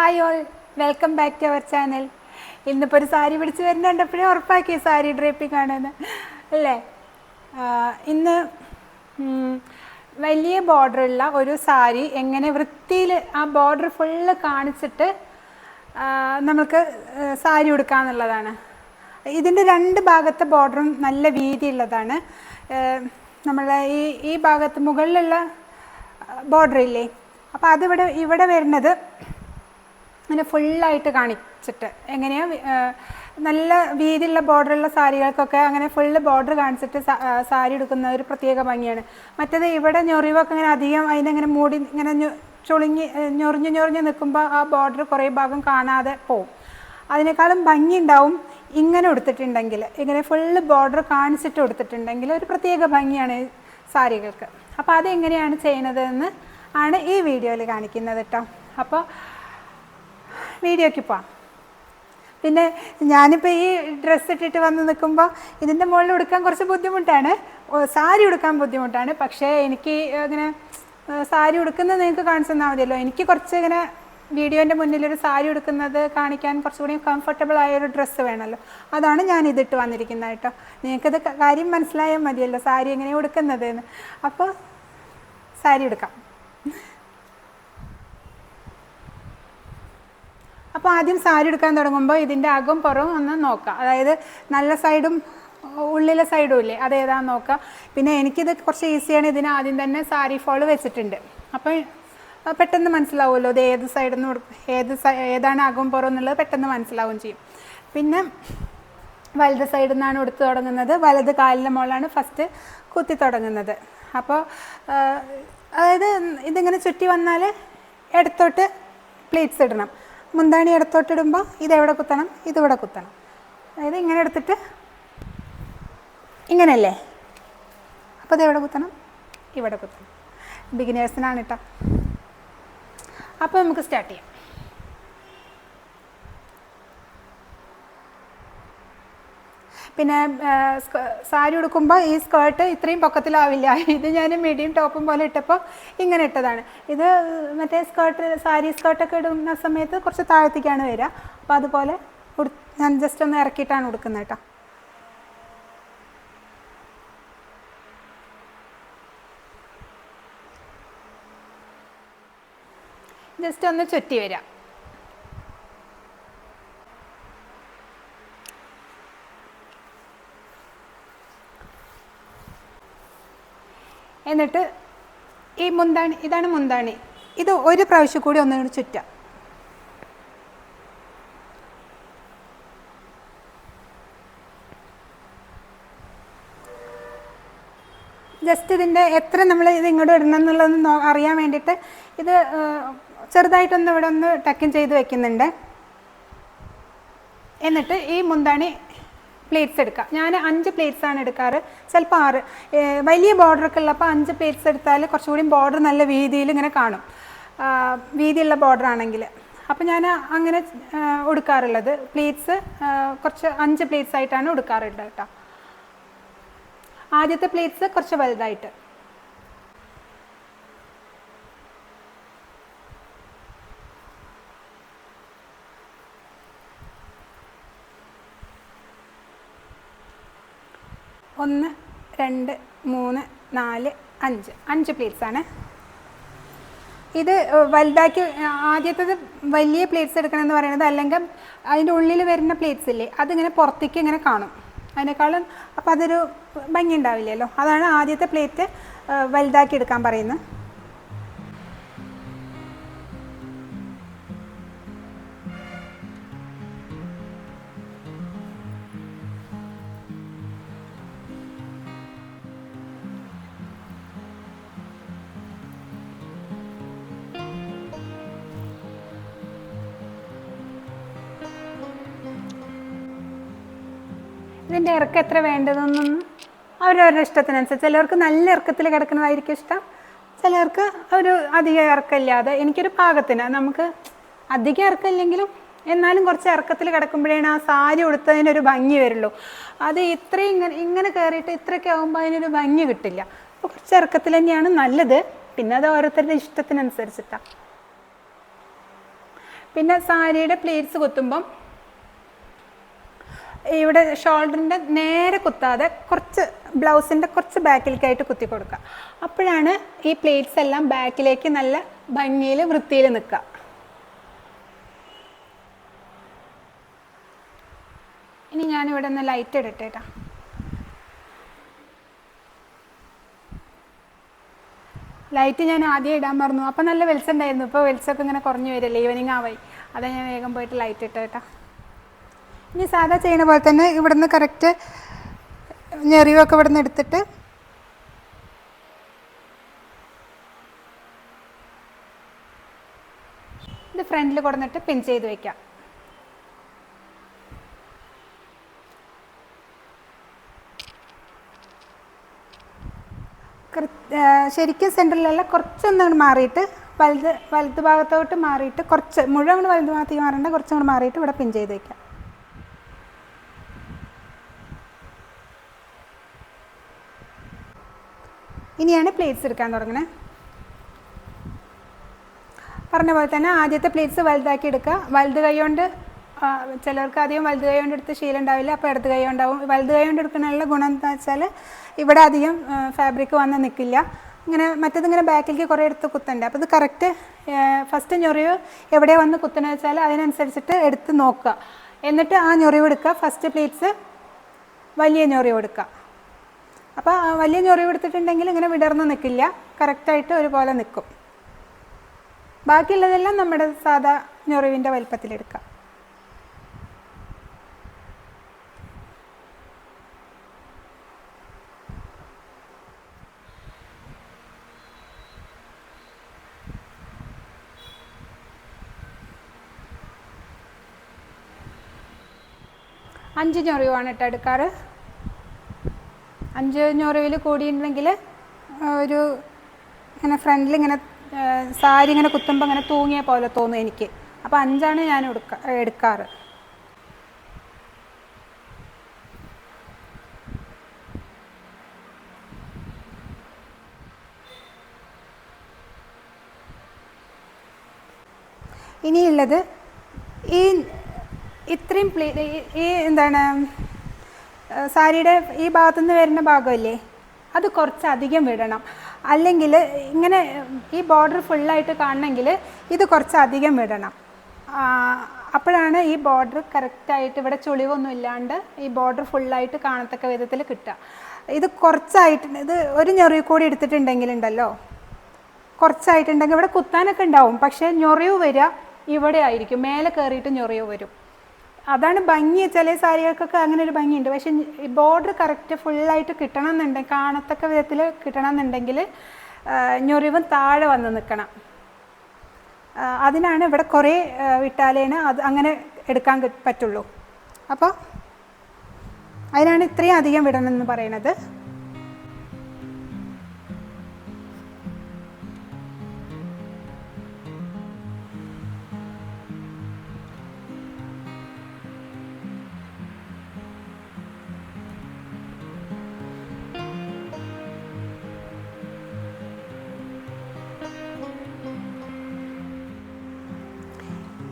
Hi all welcome back to our channel ഇന്നിപ്പോൾ ഒരു സാരി പിടിച്ച് വരുന്നുണ്ടപ്പോഴേ ഉറപ്പാക്കി സാരി ഡ്രേപ്പിംഗ് ആണെന്ന്. അല്ലേ? ഇന്ന് വലിയ ബോർഡറുള്ള ഒരു സാരി എങ്ങനെ വൃത്തിയിൽ ആ ബോർഡർ ഫുള്ള് കാണിച്ചിട്ട് നമുക്ക് സാരി ഉടുക്കാന്നുള്ളതാണ് ഇതിന്റെ രണ്ട് ഭാഗത്തെ ബോർഡറും നല്ല വീതിയുള്ളതാണ്. നമ്മളെ ഈ ഈ ഭാഗത്ത് മുകളിലുള്ള ബോർഡർ ഇല്ലേ? അപ്പോൾ അതിവിടെ ഇവിടെ വരുന്നത് അങ്ങനെ ഫുള്ളായിട്ട് കാണിച്ചിട്ട്. എങ്ങനെയാ നല്ല വീതിയുള്ള ബോർഡറുള്ള സാരികൾക്കൊക്കെ അങ്ങനെ ഫുള്ള് ബോർഡർ കാണിച്ചിട്ട് സാരി എടുക്കുന്ന ഒരു പ്രത്യേക ഭംഗിയാണ്. മറ്റേത് ഇവിടെ ഞൊറിവൊക്കെ ഇങ്ങനെ അധികം അതിനങ്ങനെ മൂടി ഇങ്ങനെ ചുളിങ്ങി ഞൊറിഞ്ഞ് ഞൊറിഞ്ഞ് നിൽക്കുമ്പോൾ ആ ബോർഡർ കുറേ ഭാഗം കാണാതെ പോവും. അതിനേക്കാളും ഭംഗി ഉണ്ടാവും ഇങ്ങനെ ഉടുത്തിട്ടുണ്ടെങ്കിൽ. ഇങ്ങനെ ഫുള്ള് ബോർഡർ കാണിച്ചിട്ട് കൊടുത്തിട്ടുണ്ടെങ്കിൽ ഒരു പ്രത്യേക ഭംഗിയാണ് സാരികൾക്ക്. അപ്പോൾ അതെങ്ങനെയാണ് ചെയ്യുന്നതെന്ന് ആണ് ഈ വീഡിയോയിൽ കാണിക്കുന്നത് കേട്ടോ അപ്പോൾ വീഡിയോയ്ക്ക് പോവാം. പിന്നെ ഞാനിപ്പോൾ ഈ ഡ്രസ്സ് ഇട്ടിട്ട് വന്ന് നിൽക്കുമ്പോൾ ഇതിന്റെ മുകളിൽ ഉടുക്കാൻ കുറച്ച് ബുദ്ധിമുട്ടാണ്. സാരി ഉടുക്കാൻ ബുദ്ധിമുട്ടാണ്. പക്ഷേ എനിക്ക് ഇങ്ങനെ സാരി ഉടുക്കുന്നത് നിങ്ങൾക്ക് കാണിച്ചു തന്നാൽ മതിയല്ലോ. എനിക്ക് കുറച്ച് ഇങ്ങനെ വീഡിയോന്റെ മുന്നിൽ ഒരു സാരി ഉടുക്കുന്നത് കാണിക്കാൻ കുറച്ചുകൂടി കംഫർട്ടബിൾ ആയ ഒരു ഡ്രസ്സ് വേണമല്ലോ അതാണ് ഞാൻ ഇതിട്ട് വന്നിരിക്കുന്നത് കേട്ടോ. നിങ്ങൾക്കത് കാര്യം മനസ്സിലായാൽ മതിയല്ലോ സാരി എങ്ങനെ ഉടുക്കുന്നത് എന്ന് അപ്പോൾ സാരി ഉടുക്കാം. അപ്പോൾ ആദ്യം സാരി എടുക്കാൻ തുടങ്ങുമ്പോൾ ഇതിന്റെ അകം പുറവും ഒന്ന് നോക്കാം. അതായത് നല്ല സൈഡും ഉള്ളിലെ സൈഡും ഇല്ലേ അത് ഏതാന്ന് നോക്കുക പിന്നെ എനിക്കിത് കുറച്ച് ഈസിയാണ് ഇതിന് ആദ്യം തന്നെ സാരി ഫോൾ വെച്ചിട്ടുണ്ട്. അപ്പോൾ പെട്ടെന്ന് മനസ്സിലാവുമല്ലോ ഇത് ഏത് സൈഡിൽ നിന്ന് ഏത് ഏതാണ് അകം പുറം എന്നുള്ളത് പെട്ടെന്ന് മനസ്സിലാവുകയും ചെയ്യും. പിന്നെ വലത് സൈഡിൽ നിന്നാണ് ഉടുത്ത് തുടങ്ങുന്നത്. വലത് കാലിന്റെ മുകളാണ് ഫസ്റ്റ് കുത്തി തുടങ്ങുന്നത്. അപ്പോൾ അതായത് ഇതിങ്ങനെ ചുറ്റി വന്നാൽ ഇടത്തോട്ട് പ്ലേറ്റ്സ് ഇടണം. മുന്താണി ഇടത്തോട്ട് ഇടുമ്പോൾ ഇതെവിടെ കുത്തണം? ഇതിവിടെ കുത്തണം. അതായത് ഇങ്ങനെ എടുത്തിട്ട് ഇങ്ങനെയല്ലേ? അപ്പോൾ ഇതെവിടെ കുത്തണം? ഇവിടെ കുത്തണം. ബിഗിനേഴ്സിനാണ് കേട്ടോ അപ്പോൾ നമുക്ക് സ്റ്റാർട്ട് ചെയ്യാം. പിന്നെ സാരി ഉടുക്കുമ്പോൾ ഈ സ്കേർട്ട് ഇത്രയും പൊക്കത്തിലാവില്ല. ഇത് ഞാൻ മീഡിയം ടോപ്പും പോലെ ഇട്ടപ്പോൾ ഇങ്ങനെ ഇട്ടതാണ്. ഇത് മറ്റേ സ്കേർട്ട് സാരി സ്കേർട്ടൊക്കെ ഇടുന്ന സമയത്ത് കുറച്ച് താഴത്തേക്കാണ് വരിക. അപ്പോൾ അതുപോലെ ഞാൻ ജസ്റ്റ് ഒന്ന് ഇറക്കിയിട്ടാണ് ഉടുക്കുന്നത് കേട്ടോ. ജസ്റ്റ് ഒന്ന് ചുറ്റി വരാം എന്നിട്ട് ഈ മുന്താണി ഇതാണ് മുന്താണി. ഇത് ഒരു പ്രാവശ്യം കൂടി ഒന്നുകൂടി ചുറ്റാം. ജസ്റ്റ് ഇതിന്റെ എത്ര നമ്മൾ ഇത് ഇങ്ങോട്ട് ഇടണം നോ- അറിയാൻ വേണ്ടിയിട്ട് ഇത് ചെറുതായിട്ടൊന്ന് ഇവിടെ ഒന്ന് ടക്കിൻ ചെയ്ത് വെക്കുന്നുണ്ട്. എന്നിട്ട് ഈ മുന്താണി പ്ലേറ്റ്സ് എടുക്കുക ഞാൻ അഞ്ച് പ്ലേറ്റ്സ് ആണ് എടുക്കാറ്. ചിലപ്പോൾ ആറ്. വലിയ ബോർഡറൊക്കെ ഉള്ളപ്പോൾ അഞ്ച് പ്ലേറ്റ്സ് എടുത്താൽ കുറച്ചുകൂടി ബോർഡർ നല്ല വീതിയിൽ ഇങ്ങനെ കാണും. വീതിയുള്ള ബോർഡർ ആണെങ്കിൽ അപ്പോൾ ഞാൻ അങ്ങനെ ആ, ഉടുക്കാറുള്ളത് പ്ലേറ്റ്സ് കുറച്ച് അഞ്ച് പ്ലേറ്റ്സ് ആയിട്ടാണ് ഉടുക്കാറുള്ളത് കേട്ടോ. ആദ്യത്തെ പ്ലേറ്റ്സ് കുറച്ച് വലുതായിട്ട്. ഒന്ന് രണ്ട് മൂന്ന് നാല് അഞ്ച്. അഞ്ച് പ്ലേറ്റ്സ് ആണ്. ഇത് വലുതാക്കി ആദ്യത്തത് വലിയ പ്ലേറ്റ്സ് എടുക്കണം എന്ന് പറയുന്നത് അല്ലെങ്കിൽ അതിന്റെ ഉള്ളിൽ വരുന്ന പ്ലേറ്റ്സ് ഇല്ലേ അതിങ്ങനെ പുറത്തേക്ക് ഇങ്ങനെ കാണും. അതിനേക്കാളും അപ്പോൾ അതൊരു ഭംഗി ഉണ്ടാവില്ലല്ലോ. അതാണ് ആദ്യത്തെ പ്ലേറ്റ് വലുതാക്കി എടുക്കാൻ പറയുന്നത്. ഇതിന്റെ ഇറക്കം എത്ര വേണ്ടതെന്നൊന്നും അവരവരുടെ ഇഷ്ടത്തിനനുസരിച്ച്. ചിലർക്ക് നല്ല ഇറക്കത്തിൽ കിടക്കുന്നതായിരിക്കും ഇഷ്ടം. ചിലർക്ക് ഒരു അധികം ഇറക്കമില്ലാതെ എനിക്കൊരു പാകത്തിന്. നമുക്ക് അധികം ഇറക്കമില്ലെങ്കിലും എന്നാലും കുറച്ച് ഇറക്കത്തിൽ കിടക്കുമ്പോഴാണ് ആ സാരി ഉടുത്തതിനൊരു ഭംഗി വരുള്ളൂ. അത് ഇത്രയും ഇങ്ങനെ ഇങ്ങനെ കയറിയിട്ട് ഇത്രയൊക്കെ ആകുമ്പോൾ അതിനൊരു ഭംഗി കിട്ടില്ല. അപ്പോൾ കുറച്ച് ഇറക്കത്തിൽ തന്നെയാണ് നല്ലത്. പിന്നെ അത് ഓരോരുത്തരുടെ ഇഷ്ടത്തിനനുസരിച്ചിട്ടാണ് പിന്നെ സാരിയുടെ പ്ലേറ്റ്സ് കുത്തുമ്പം ഇവിടെ ഷോൾഡറിന്റെ നേരെ കുത്താതെ കുറച്ച് ബ്ലൗസിന്റെ കുറച്ച് ബാക്കിലേക്കായിട്ട് കുത്തി കൊടുക്കുക. അപ്പോഴാണ് ഈ പ്ലേറ്റ്സ് എല്ലാം ബാക്കിലേക്ക് നല്ല ഭംഗിയിൽ വൃത്തിയിൽ നിൽക്കുക. ഇനി ഞാനിവിടെ ഒന്ന് ലൈറ്റ് ഇടട്ടെ കേട്ടോ ലൈറ്റ് ഞാൻ ആദ്യം ഇടാൻ പറഞ്ഞു അപ്പോൾ നല്ല വെളിച്ചം ഉണ്ടായിരുന്നു. ഇപ്പോൾ വെളിച്ചമൊക്കെ ഇങ്ങനെ കുറഞ്ഞു വരില്ലേ? ഈവനിങ് ആവായി അതാ ഞാൻ വേഗം പോയിട്ട് ലൈറ്റ് ഇട്ട കേട്ടോ ഇനി സാധാ ചെയ്യുന്ന പോലെ തന്നെ ഇവിടുന്ന് കറക്റ്റ് ഞെറിവൊക്കെ ഇവിടുന്ന് എടുത്തിട്ട് ഇത് ഫ്രണ്ടിൽ കൊടുന്നിട്ട് പിൻ ചെയ്ത് വെക്കാം. ശരിക്കും സെന്ററിലല്ല കുറച്ചൊന്നും മാറിയിട്ട് വലുത് വലത് ഭാഗത്തോട്ട് മാറിയിട്ട് കുറച്ച് മുഴുവൻ വലത് ഭാഗത്തേക്ക് മാറേണ്ട കുറച്ചും കൂടെ മാറിയിട്ട് ഇവിടെ പിൻ ചെയ്ത് വെക്കാം. ഇനിയാണ് പ്ലേറ്റ്സ് എടുക്കാൻ തുടങ്ങുന്നത് പറഞ്ഞ പോലെ തന്നെ ആദ്യത്തെ പ്ലേറ്റ്സ് വലുതാക്കി എടുക്കുക. വലുത് കൈ കൊണ്ട് ചിലർക്ക് അധികം വലുത് കൈ കൊണ്ട് എടുത്ത് ശീലം ഉണ്ടാവില്ല അപ്പോൾ ഇടത് കൈ കൊണ്ടാവും. വലുത് കൈ കൊണ്ട് എടുക്കുന്നതിനുള്ള ഗുണം എന്താ വെച്ചാൽ ഇവിടെ അധികം ഫാബ്രിക് വന്ന് നിൽക്കില്ല ഇങ്ങനെ മറ്റേത് ഇങ്ങനെ ബാക്കിലേക്ക് കുറേ എടുത്ത് കുത്തണ്ട. അപ്പോൾ ഇത് കറക്റ്റ് ഫസ്റ്റ് ഞൊറിവ് എവിടെ വന്ന് കുത്തണമെന്ന് വെച്ചാൽ അതിനനുസരിച്ചിട്ട് എടുത്ത് നോക്കുക. എന്നിട്ട് ആ ഞൊറിവ് എടുക്കുക. ഫസ്റ്റ് പ്ലേറ്റ്സ് വലിയ ഞൊറിവ് എടുക്കുക. അപ്പോൾ വലിയ ഞൊറിവെടുത്തിട്ടുണ്ടെങ്കിൽ ഇങ്ങനെ വിടർന്ന് നിൽക്കില്ല കറക്റ്റായിട്ട് ഒരുപോലെ നിൽക്കും ബാക്കിയുള്ളതെല്ലാം നമ്മുടെ സാധാ ഞൊറിവിന്റെ വലിപ്പത്തിലെടുക്കാം അഞ്ച് ഞൊറിവാണ് ഇട്ടെടുക്കാറ് അഞ്ച് ഞൊറിവിൽ കൂടിയിട്ടുണ്ടെങ്കിൽ ഒരു ഇങ്ങനെ ഫ്രണ്ടിൽ ഇങ്ങനെ സാരി ഇങ്ങനെ കുത്തുമ്പോൾ ഇങ്ങനെ തൂങ്ങിയ പോലെ തോന്നും എനിക്ക്. അപ്പോൾ അഞ്ചാണ് ഞാൻ എടുക്ക എടുക്കാറ്. ഇനിയുള്ളത് ഈ ഇത്രയും പ്ലേ ഈ- എന്താണ് സാരിയുടെ ഈ ഭാഗത്തുനിന്ന് വരുന്ന ഭാഗമല്ലേ? അത് കുറച്ച് അധികം വിടണം. അല്ലെങ്കിൽ ഇങ്ങനെ ഈ ബോർഡർ ഫുള്ളായിട്ട് കാണണമെങ്കിൽ ഇത് കുറച്ച് അധികം വിടണം അപ്പോഴാണ് ഈ ബോർഡർ കറക്റ്റായിട്ട് ഇവിടെ ചുളിവൊന്നും ഇല്ലാണ്ട് ഈ ബോർഡർ ഫുള്ളായിട്ട് കാണത്തക്ക വിധത്തിൽ കിട്ടുക. ഇത് കുറച്ചായിട്ട് ഇത് ഒരു ഞെറിവ് കൂടി എടുത്തിട്ടുണ്ടെങ്കിൽ ഉണ്ടല്ലോ കുറച്ചായിട്ടുണ്ടെങ്കിൽ ഇവിടെ കുത്താനൊക്കെ ഉണ്ടാവും. പക്ഷേ ഞൊറിവ് വരിക ഇവിടെ ആയിരിക്കും. മേലെ കയറിയിട്ട് ഞൊറിവ് വരും. അതാണ് ഭംഗി. ചില സാരികൾക്കൊക്കെ അങ്ങനെ ഒരു ഭംഗിയുണ്ട്. പക്ഷെ ബോർഡർ കറക്റ്റ് ഫുള്ളായിട്ട് കിട്ടണം എന്നുണ്ടെങ്കിൽ കാണത്തക്ക വിധത്തിൽ കിട്ടണം എന്നുണ്ടെങ്കിൽ ഞൊറിവും താഴെ വന്ന് നിൽക്കണം. അതിനാണ് ഇവിടെ കുറേ വിട്ടാലേന് അത് അങ്ങനെ എടുക്കാൻ പറ്റുള്ളൂ. അപ്പോൾ അതിനാണ് ഇത്രയും അധികം വിടണം എന്ന്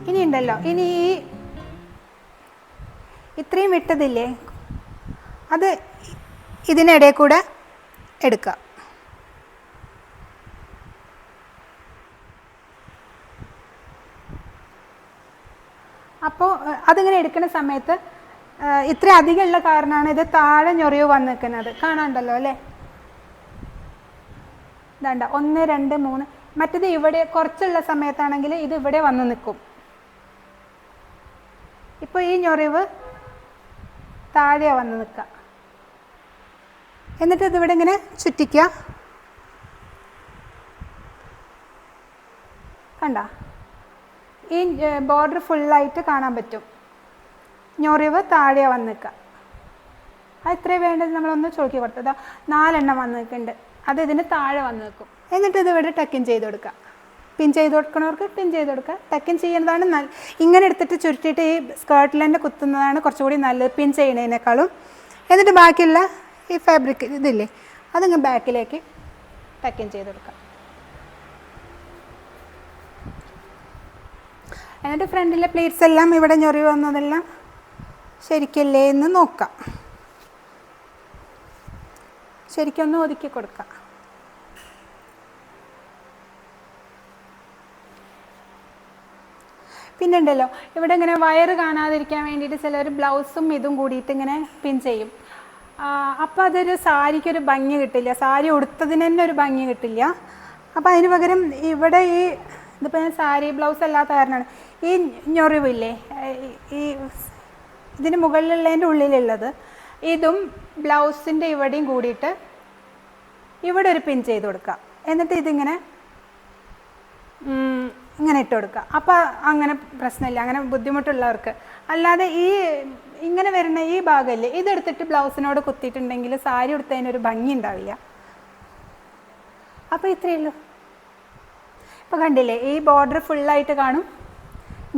ഇനി ഉണ്ടല്ലോ ഇനി ഈ ഇത്രയും വിട്ടതില്ലേ അത് ഇതിനിടെ കൂടെ എടുക്കുക അപ്പോൾ അതിങ്ങനെ എടുക്കുന്ന സമയത്ത് ഇത്ര അധികമുള്ള കാരണമാണ് ഇത് താഴെ ഞൊറിവ് വന്ന് നിൽക്കുന്നത് കാണാണ്ടല്ലോ അല്ലേ? ഇതാണ്ട ഒന്ന് രണ്ട് മൂന്ന്. മറ്റത് ഇവിടെ കുറച്ചുള്ള സമയത്താണെങ്കിൽ ഇത് ഇവിടെ വന്ന് നിൽക്കും. ഇപ്പോൾ ഈ ഞൊറിവ് താഴെ വന്ന് നിൽക്കുക എന്നിട്ട് ഇതിവിടെ ഇങ്ങനെ ചുറ്റിക്കുക കണ്ട? ഈ ബോർഡർ ഫുള്ളായിട്ട് കാണാൻ പറ്റും. ഞൊറിവ് താഴെ വന്ന് നിൽക്കുക അത് ഇത്രയും വേണ്ടത് നമ്മളൊന്ന് ചുളുക്കി കൊടുത്തത്. നാലെണ്ണം വന്ന് നിൽക്കുന്നുണ്ട്. അത് ഇതിന് താഴെ വന്ന് നിൽക്കും. എന്നിട്ട് ഇതിവിടെ ടക്കിൻ ചെയ്ത് കൊടുക്കുക പിൻ ചെയ്ത് കൊടുക്കണവർക്ക് പിൻ ചെയ്ത് കൊടുക്കുക ടക്കിൻ ചെയ്യുന്നതാണ് നല്ല ഇങ്ങനെ എടുത്തിട്ട് ചുരുട്ടിയിട്ട് ഈ സ്കേർട്ടിൽ തന്നെ കുത്തുന്നതാണ് കുറച്ചുകൂടി നല്ലത് പിൻ ചെയ്യുന്നതിനേക്കാളും. എന്നിട്ട് ബാക്കിയുള്ള ഈ ഫാബ്രിക് ഇതില്ലേ അതിങ്ങ് ബാക്കിലേക്ക് ടക്കിൻ ചെയ്ത് കൊടുക്കുക എന്നിട്ട് ഫ്രണ്ടിലെ പ്ലേറ്റ്സ് എല്ലാം ഇവിടെ ഞൊറി വന്നതെല്ലാം ശരിക്കല്ലേ എന്ന് നോക്കാം. ശരിക്കൊന്ന് ഒതുക്കി കൊടുക്കാം. പിന്നെ ഉണ്ടല്ലോ ഇവിടെ ഇങ്ങനെ വയറ് കാണാതിരിക്കാൻ വേണ്ടിയിട്ട് ചിലർ ബ്ലൗസും ഇതും കൂടിയിട്ട് ഇങ്ങനെ പിൻ ചെയ്യും. അപ്പോൾ അതൊരു സാരിക്കൊരു ഭംഗി കിട്ടില്ല. സാരി ഉടുത്തതിന് തന്നെ ഒരു ഭംഗി കിട്ടില്ല. അപ്പോൾ അതിന് പകരം ഇവിടെ ഈ ഇതിപ്പോൾ ഞാൻ സാരി ബ്ലൗസ് അല്ലാത്ത കാരണമാണ്. ഈ ഞൊറിവില്ലേ ഈ- ഇതിന് മുകളിലുള്ളതിന്റെ ഉള്ളിലുള്ളത് ഇതും ബ്ലൗസിന്റെ ഇവിടെയും കൂടിയിട്ട് ഇവിടെ ഒരു പിൻ ചെയ്ത് കൊടുക്കുക. എന്നിട്ട് ഇതിങ്ങനെ ഇങ്ങനെ ഇട്ട് കൊടുക്കുക. അപ്പോൾ അങ്ങനെ പ്രശ്നമില്ല. അങ്ങനെ ബുദ്ധിമുട്ടുള്ളവർക്ക്. അല്ലാതെ ഈ ഇങ്ങനെ വരുന്ന ഈ ഭാഗമല്ലേ ഇതെടുത്തിട്ട് ബ്ലൗസിനോട് കുത്തിയിട്ടുണ്ടെങ്കിൽ സാരി ഉടുത്തതിനൊരു ഭംഗി ഉണ്ടാവില്ല. അപ്പോൾ ഇത്രയേ ഉള്ളൂ. ഇപ്പോൾ കണ്ടില്ലേ ഈ ബോർഡർ ഫുള്ളായിട്ട് കാണും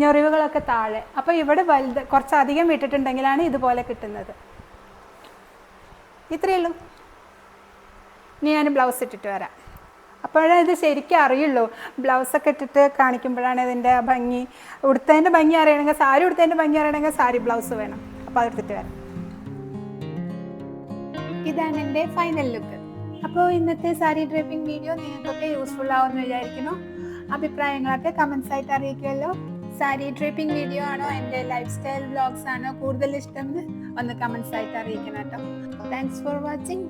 ഞൊറിവുകളൊക്കെ താഴെ. അപ്പോൾ ഇവിടെ വലുത് കുറച്ചധികം വിട്ടിട്ടുണ്ടെങ്കിലാണ് ഇതുപോലെ കിട്ടുന്നത്. ഇത്രയേ ഉള്ളൂ. ഇനി ഞാൻ ബ്ലൗസ് ഇട്ടിട്ട് വരാം. അപ്പോഴേ ഇത് ശരിക്കും അറിയുള്ളൂ. ബ്ലൗസൊക്കെ ഇട്ടിട്ട് കാണിക്കുമ്പോഴാണ് ഇതിന്റെ ഭംഗി. ഉടുത്തതിന്റെ ഭംഗി അറിയണമെങ്കിൽ സാരി ഉടുത്തതിന്റെ ഭംഗി അറിയണമെങ്കിൽ സാരി ബ്ലൗസ് വേണം. അപ്പോൾ അതെടുത്തിട്ട് വരാം. ഇതാണ് എന്റെ ഫൈനൽ ലുക്ക് അപ്പോൾ ഇന്നത്തെ സാരി ഡ്രൈപ്പിംഗ് വീഡിയോ നിങ്ങൾക്കൊക്കെ യൂസ്ഫുൾ ആവുമെന്ന് വിചാരിക്കുന്നു. അഭിപ്രായങ്ങളൊക്കെ കമൻസ് ആയിട്ട് അറിയിക്കുമല്ലോ. സാരി ഡ്രൈപ്പിംഗ് വീഡിയോ ആണോ? എന്റെ ലൈഫ് സ്റ്റൈൽ വ്ളോഗ്സ് ആണോ? കൂടുതൽ ഇഷ്ടമെന്ന് ഒന്ന് കമൻസ് ആയിട്ട് അറിയിക്കണം കേട്ടോ. Thanks for watching